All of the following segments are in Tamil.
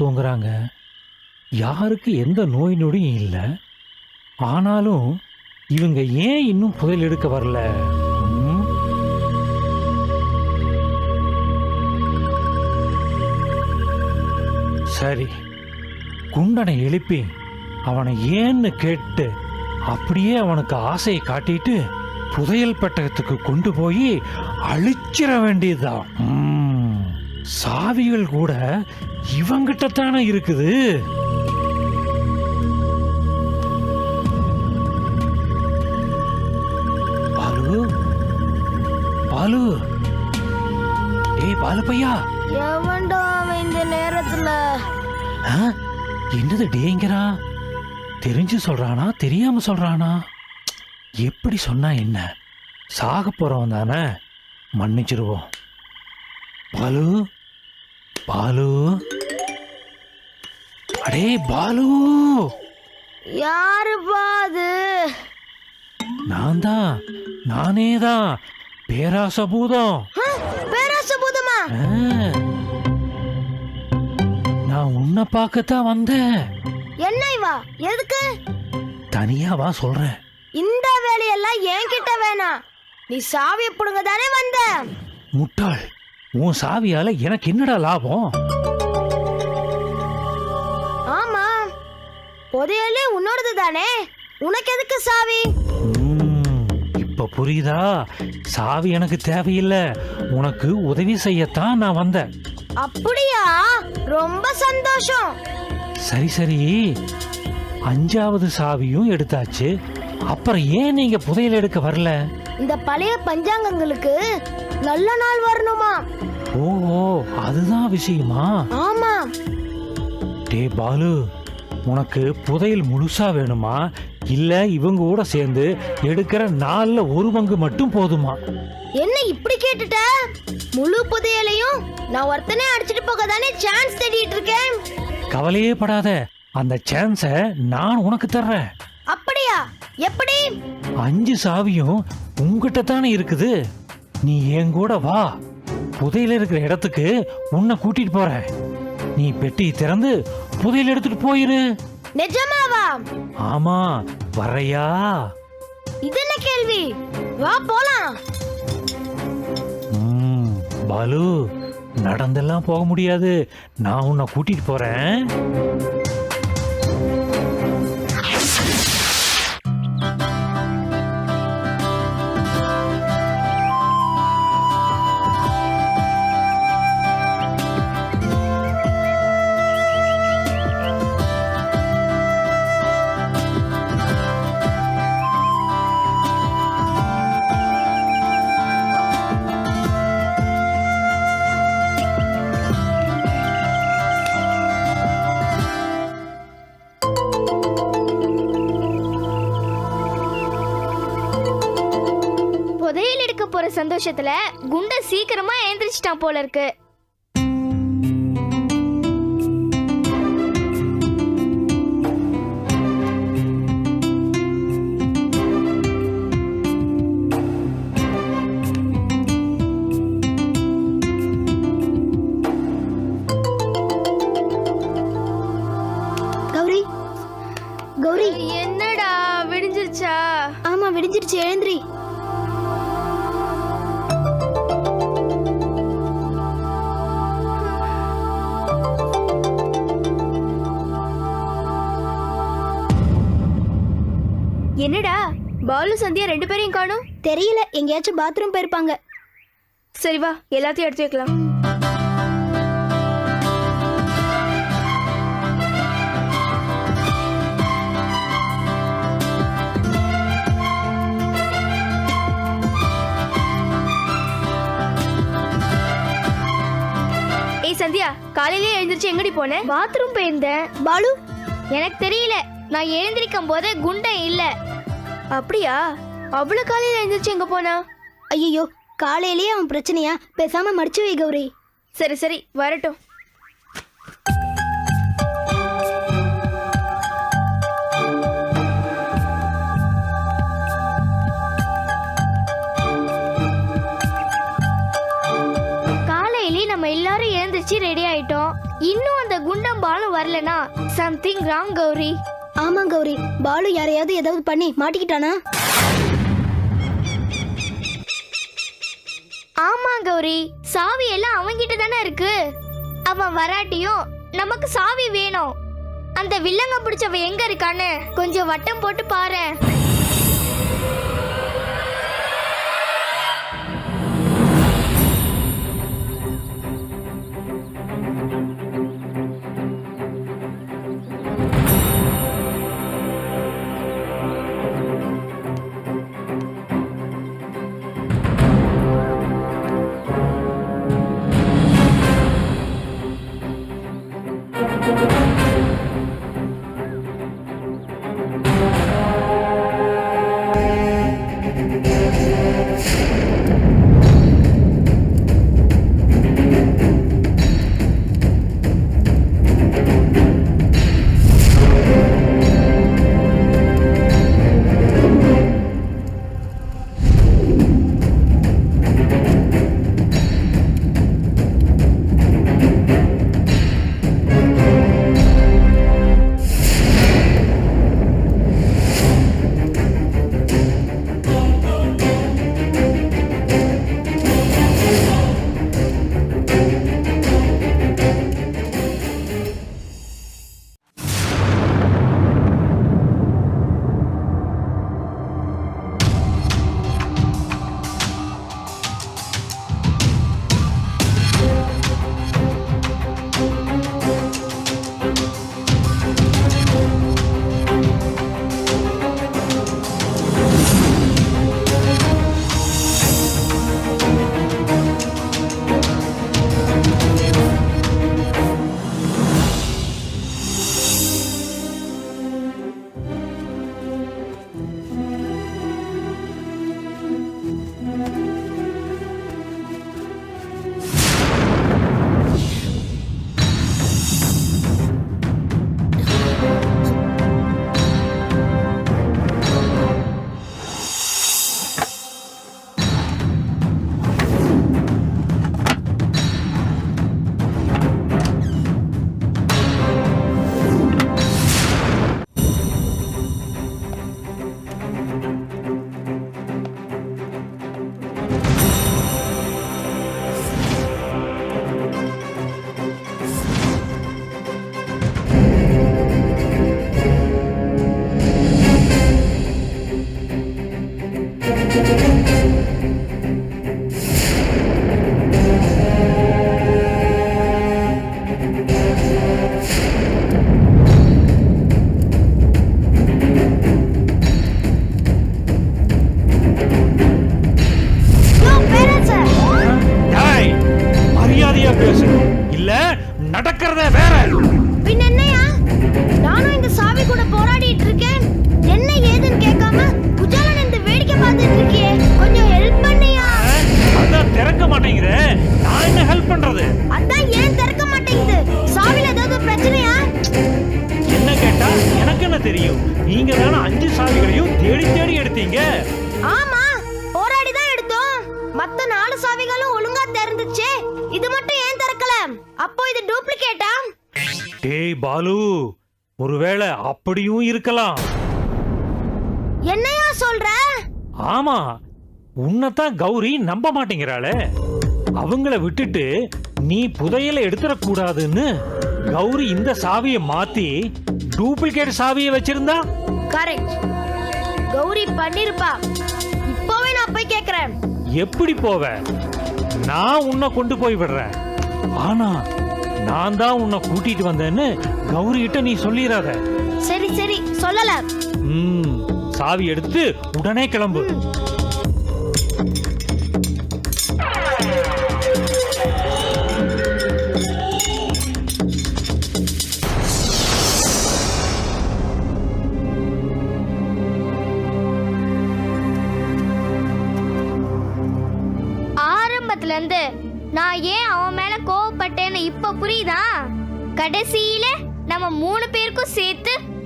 தூங்குறாங்க. யாருக்கு எந்த நோய் நொடியும் இல்லை. ஆனாலும் இவங்க ஏன் இன்னும் புதையல் எடுக்க வரல? சரி குண்டனை எழுப்பி அவனை ஏன்னு கேட்டு அப்படியே அவனுக்கு ஆசையை காட்டிட்டு புதையல் பெட்டகத்துக்கு கொண்டு போய் அழிச்சிட வேண்டியதுதான். சாவிகள் கூட இவங்கிட்ட தானே இருக்குது? பாலு? பாலு? ஏய் பாலு பையா? எவன்டா அவன் இந்த நேரத்துல? என்னது டேங்கிறான் தெரிஞ்சு சொல்றானா? தெரியாம சொல்றானா? எப்படி சொன்னா என்ன? சாக போறவன் தானே? மன்னிச்சிருவோம். பாலு? பாலு? அடே பாலு! யாருப்பா அது நான் தான் நானே தான் பேராசபூதம். ஹ? பேராசபூதமா? ஆ. நான் உன்னை பார்க்கத்தான் வந்தேன். என்ன இவா? எதுக்கு? தனியா வா சொல்றேன். இந்த வேலையெல்லாம் என்கிட்ட வேணாம். நீ சாவிய புடுங்க தானே வந்த முட்டாள். உன் சாவியால எனக்கு என்னடா லாபம்? ஆமா. புதையலே உன்னோடது தானே? உனக்கு எதுக்கு சாவி? இப்ப புரியுதா? சாவி எனக்கு தேவையில்லை. உனக்கு உதவி செய்யத்தான் நான் வந்தேன். அப்படியா? ரொம்ப சந்தோஷம். சரி சரி. அஞ்சாவது சாவியும் எடுத்தாச்சு. அப்புறம் ஏன் நீங்க புதையல் எடுக்க வரல? இந்த பழைய பஞ்சாங்கங்களுக்கு நல்ல நாள் வரணுமா? ஓஹோ அதுதான் விஷயமா? ஆமா. டே பாலு உனக்கு புதையல் முழுசா வேணுமா? இல்ல இவங்க கூட சேர்ந்து எடுக்கிற நாலுல ஒரு பங்கு மட்டும் போதுமா? என்ன இப்படி கேட்டுட்ட? முழு புதையலையும் நான் ஒருத்தனே அடிச்சிட்டு போக தானே சான்ஸ் தேடிட்டு இருக்கேன். கவலையே படாத. அந்த சான்ஸை நான் உனக்கு தர்றேன். அப்படியா? எப்படி? அஞ்சு சாவியும் உங்ககிட்ட தானே இருக்குது? நீ என் கூட வா. புதையல் இருக்கிற இடத்துக்கு உன்னை கூட்டிட்டு போறேன். நீ பெட்டி திறந்து புதையல் எடுத்துட்டு போயிரு. நிஜமாவா? ஆமா வரையா இது என்ன கேள்வி? வா போலாம். பாலு நடந்தெல்லாம் போக முடியாது. நான் உன்னை கூட்டிட்டு போறேன். எடுக்க குண்டை சந்தோஷத்துல குண்ட சீக்கிரமா எழுந்திரிச்சிட்டான் போல இருக்கு. என்னடா? பாலு சந்தியா ரெண்டு பேரையும் காணும். தெரியல எங்கேயாச்சும் பாத்ரூம் போயிருப்பாங்க. சரி வா எல்லாத்தையும் எடுத்து வைக்கலாம். ஏய் சந்தியா காலையிலே எழுந்திருச்சு எங்கடி போன? பாத்ரூம் போயிருந்தேன். பாலு எனக்கு தெரியல. நான் எழுந்திருக்கும் போதே குண்டை இல்ல. அப்படியா? அவ்வளவு காலையில எழுந்திருச்சு எங்க போனா? ஐயோ காலையிலேயே அவன் பிரச்சனையா? பேசாம மடிச்சு வை கௌரி. சரி சரி வரட்டும். காலையிலே நம்ம எல்லாரும் எழுந்திருச்சு ரெடி ஆயிட்டோம். இன்னும் அந்த குண்டம் பால சம்திங் ராங் கௌரி. ஆமா கௌரி. பாலு யாரையாவது ஏதாவது பண்ணி மாட்டிக்கிட்டானா? ஆமா கௌரி. சாவி எல்லாம் அவன்கிட்ட தானே இருக்கு? அவன் வராட்டியும் நமக்கு சாவி வேணும். அந்த வில்லங்க பிடிச்சவ எங்க இருக்கான்னு கொஞ்சம் வட்டம் போட்டு பாரு தெரியும். நீங்க தானே அஞ்சு சாவிகளையும் தேடி தேடி எடுத்தீங்க? ஆமா போராடி தான் எடுத்தோம். மத்த நாலு சாவிகளும் ஒழுங்கா திறந்துச்சே இது மட்டும் ஏன் திறக்கல? அப்போ இது டூப்ளிகேட்டா? டேய் பாலு ஒருவேளை அப்படியும் இருக்கலாம். என்னையா சொல்ற? ஆமா உன்னைத்தான் கௌரி நம்ப மாட்டேங்கிறாளே. அவங்கள விட்டுட்டு நீ புதையலை எடுத்துடக்கூடாதுன்னு கௌரி இந்த சாவியை மாத்தி டூப்ளிகேட் சாவியை வச்சிருந்தா? கரெக்ட் கௌரி பண்ணிருப்பா. இப்போவே நான் போய் கேக்குறேன். எப்படி போவ? நான் உன்னை கொண்டு போய் விடுறேன். ஆனா நான் தான் உன்னை கூட்டிட்டு வந்தேன்னு கௌரி கிட்ட நீ சொல்லிடாத சரி சரி சொல்லல ம் சாவி எடுத்து உடனே கிளம்பு.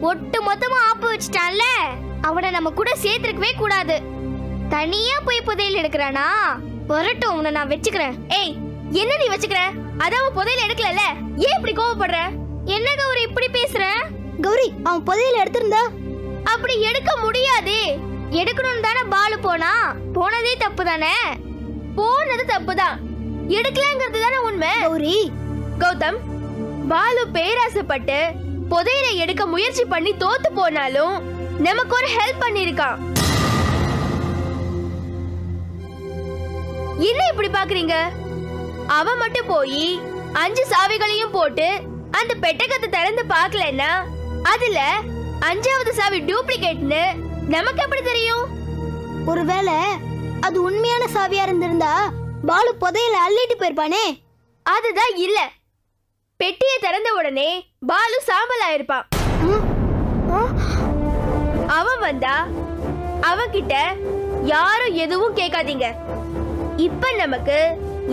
ஒட்டு மொத்தமா ஆப்பு வச்சிட்டான்ல? அவனை நம்ம கூட சேர்த்திருக்கவே கூடாது. தனியா போய் புதையல் எடுக்கிறானா? வரட்டும் உன்னை நான் வச்சுக்கிறேன். ஏய் என்ன நீ வச்சுக்கிற? அதான் அவன் புதையல் எடுக்கலல்ல. ஏன் இப்படி கோவப்படுற? என்ன கௌரி இப்படி பேசுற? கௌரி அவன் புதையல எடுத்திருந்தா? அப்படி எடுக்க முடியாதே. எடுக்கணும் தானே பாலு போனா? போனதே தப்பு தானே போனது தப்பு தான் எடுக்கலங்கிறது தானே உண்மை. கௌரி. கௌதம் பாலு பேராசைப்பட்டு புதையலை எடுக்க முயற்சி பண்ணி தோத்து போனாலும் நமக்கு ஒரு ஹெல்ப் பண்ணிருக்கான். என்ன இப்படி பாக்குறீங்க? அவன் மட்டும் போய் அஞ்சு சாவிகளையும் போட்டு அந்த பெட்டகத்தை திறந்து பார்க்கலன்னா அதுல அஞ்சாவது சாவி டூப்ளிகேட்னு நமக்கு எப்படி தெரியும்? ஒருவேளை அது உண்மையான சாவியா இருந்திருந்தா பாலு புதையல அள்ளிட்டு போயிருப்பானே? அதுதான் இல்ல. பெட்டியை திறந்த உடனே பாலு சாம்பல் ஆயிருப்பான் ம். அவன் வந்தா அவன்கிட்ட யாரும் எதுவும் கேட்காதீங்க. இப்ப நமக்கு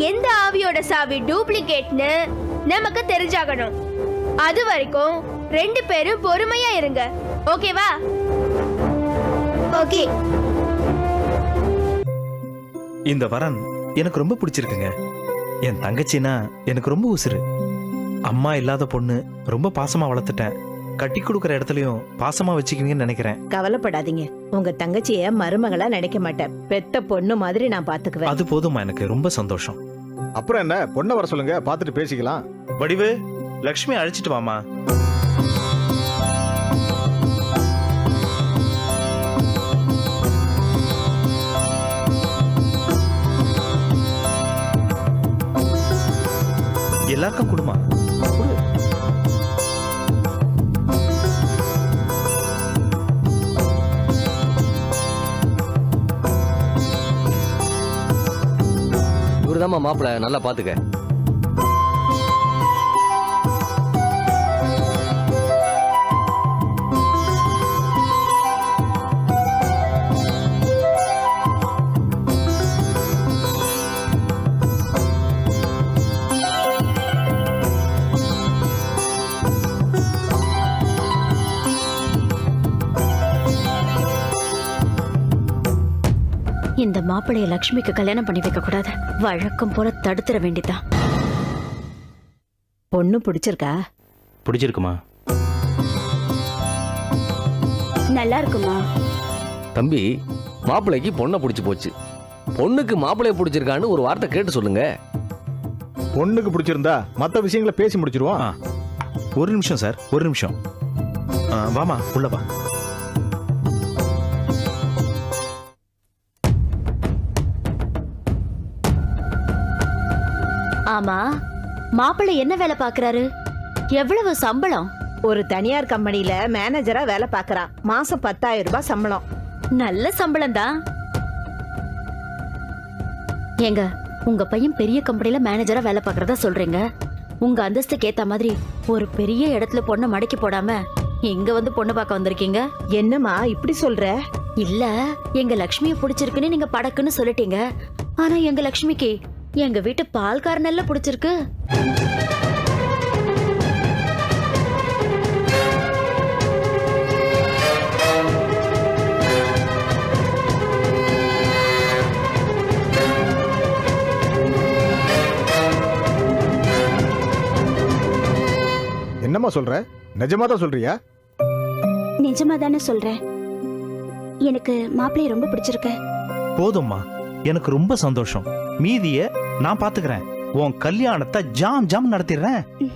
எந்த ஆவியோட சாவி டூப்ளிகேட்னு நமக்கு தெரிஞ்சாகணும். அது வரைக்கும் ரெண்டு பேரும் பொறுமையா இருங்க. ஓகேவா ஓகே இந்த வரன் எனக்கு ரொம்ப பிடிச்சிருக்குங்க. என் தங்கச்சினா எனக்கு ரொம்ப உசுரு அம்மா இல்லாத பொண்ணு ரொம்ப பாசமா வளர்த்துட்டேன் கட்டி கொடுக்குற இடத்துலயும் பாசமா வச்சுக்குவீங்கன்னு நினைக்கிறேன். கவலைப்படாதீங்க. உங்க தங்கச்சிய மருமகளா நினைக்க மாட்டேன். பெத்த பொண்ணு மாதிரி நான் பாத்துக்குவேன். அது போதுமா எனக்கு? ரொம்ப சந்தோஷம். அப்புறம் என்ன? பொண்ணை வர சொல்லுங்க. பார்த்துட்டு பேசிக்கலாம். வடிவு லக்ஷ்மி அழைச்சிட்டு வாமா எல்லாருக்கும் குடுமா? இவருதாம்மா மாப்பிள்ள நல்லா பாத்துக்க. மாப்பிளைய லக்ஷ்மிக்கு கல்யாணம் பண்ணி வைக்க கூடாது. வழக்கம் போல தடுத்துற வேண்டிதான் பொண்ணு பிடிச்சிருக்கா? பிடிச்சிருக்குமா? நல்லா இருக்குமா? தம்பி மாப்பிள்ளைக்கு பொண்ணை பிடிச்சு போச்சு. பொண்ணுக்கு மாப்பிள்ளைய பிடிச்சிருக்கான்னு ஒரு வார்த்தை கேட்டு சொல்லுங்க. பொண்ணுக்கு பிடிச்சிருந்தா மற்ற விஷயங்களை பேசி முடிச்சிருவோம். ஒரு நிமிஷம் சார் ஒரு நிமிஷம். வாமா உள்ள வா. ஆமா மாப்பிள்ளை என்ன வேலை பாக்குறாரு எவ்வளவு சம்பளம்? ஒரு தனியார் கம்பெனில மேனேஜரா வேலை பார்க்கறான் மாசம் பத்தாயிரம் ரூபாய் சம்பளம். நல்ல சம்பளம் தான் ஏங்க உங்க பையன் பெரிய கம்பெனில மேனேஜரா வேலை பார்க்கறதா சொல்றீங்க? உங்க அந்தஸ்துக்கு ஏத்த மாதிரி ஒரு பெரிய இடத்துல பொண்ணை மடக்கி போடாம இங்க வந்து பொண்ணு பார்க்க வந்திருக்கீங்க? என்னம்மா இப்படி சொல்ற? இல்ல எங்க லக்ஷ்மிய பிடிச்சிருக்குன்னு நீங்க படக்குன்னு சொல்லிட்டீங்க. ஆனா எங்க லக்ஷ்மிக்கு எங்க வீட்டு பால்காரனெல்லாம் பிடிச்சிருக்கு. என்னம்மா சொல்ற? நிஜமா தான் சொல்றியா? நிஜமா தானே சொல்றேன். எனக்கு மாப்பிள்ளைய ரொம்ப பிடிச்சிருக்கு. போதும்மா. எனக்கு ரொம்ப சந்தோஷம். மீதிய நான் பாத்துக்கிறேன். உன் கல்யாணத்தை ஜாம் ஜாம் நடத்திடுறேன்.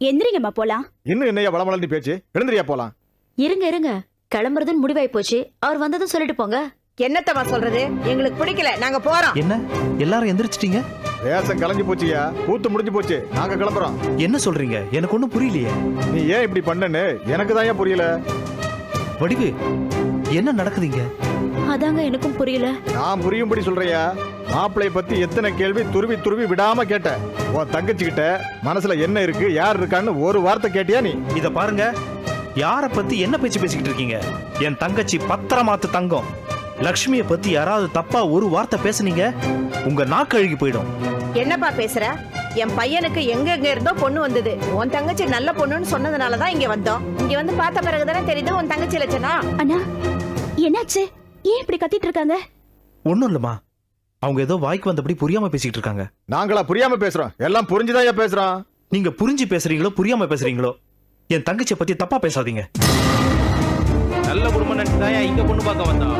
எந்திரிங்கம்மா போலாம். இன்னும் என்னையா வளமலன்னு பேச்சு? எழுந்திரியா போலாம். இருங்க இருங்க. கிளம்புறதுன்னு முடிவாய் போச்சு. அவர் வந்ததும் சொல்லிட்டு போங்க. என்னத்தம்மா சொல்றது? எங்களுக்கு பிடிக்கல. நாங்க போறோம். என்ன? எல்லாரும் எந்திரிச்சிட்டீங்க? வேஷம் கலைஞ்சு போச்சியா? கூத்து முடிஞ்சு போச்சு. நாங்க கிளம்புறோம். என்ன சொல்றீங்க? எனக்கு ஒன்றும் புரியலையே. நீ ஏன் இப்படி பண்ணன்னு? எனக்கு தான் ஏன் புரியல. வடிவு என்ன நடக்குதுங்க அதாங்க எனக்கும் புரியல. நான் புரியும்படி சொல்றியா? மாப்பிளைய பத்தி எத்தனை கேள்வி துருவி துருவி விடாம கேட்ட. உன் தங்கச்சி கிட்ட மனசுல என்ன இருக்கு யார் இருக்கான்னு ஒரு வார்த்தை கேட்டியா நீ? இத பாருங்க. யார பத்தி என்ன பேச்சு பேசிக்கிட்டு இருக்கீங்க? என் தங்கச்சி பத்திரமாத்து தங்கம். லக்ஷ்மிய பத்தி யாராவது தப்பா ஒரு வார்த்தை பேசுனீங்க உங்க நாக்கு அழுகி போயிடும். என்னப்பா பேசுற? என் பையனுக்கு எங்க எங்க இருந்தோ பொண்ணு வந்தது. உன் தங்கச்சி நல்ல பொண்ணுன்னு சொன்னதுனாலதான் இங்க வந்தோம். இங்க வந்து பார்த்த பிறகுதானே தெரியுது உன் தங்கச்சி லட்சணா அண்ணா என்னாச்சு? ஏன் இப்படி கத்திட்டு இருக்காங்க? ஒண்ணும் இல்லம்மா. அவங்க ஏதோ வாய்க்கு வந்தபடி புரியாம பேசிக்கிட்டு இருக்காங்க. நாங்களா புரியாம பேசுறோம். எல்லாம் புரிஞ்சுதான் பேசுறோம்? நீங்க புரிஞ்சு பேசுறீங்களோ புரியாம பேசுறீங்களோ என் தங்கச்சியை பத்தி தப்பா பேசாதீங்க. நல்ல குடும்பம் நினைச்சுதான் இங்க பொண்ணு பார்க்க வந்தான்?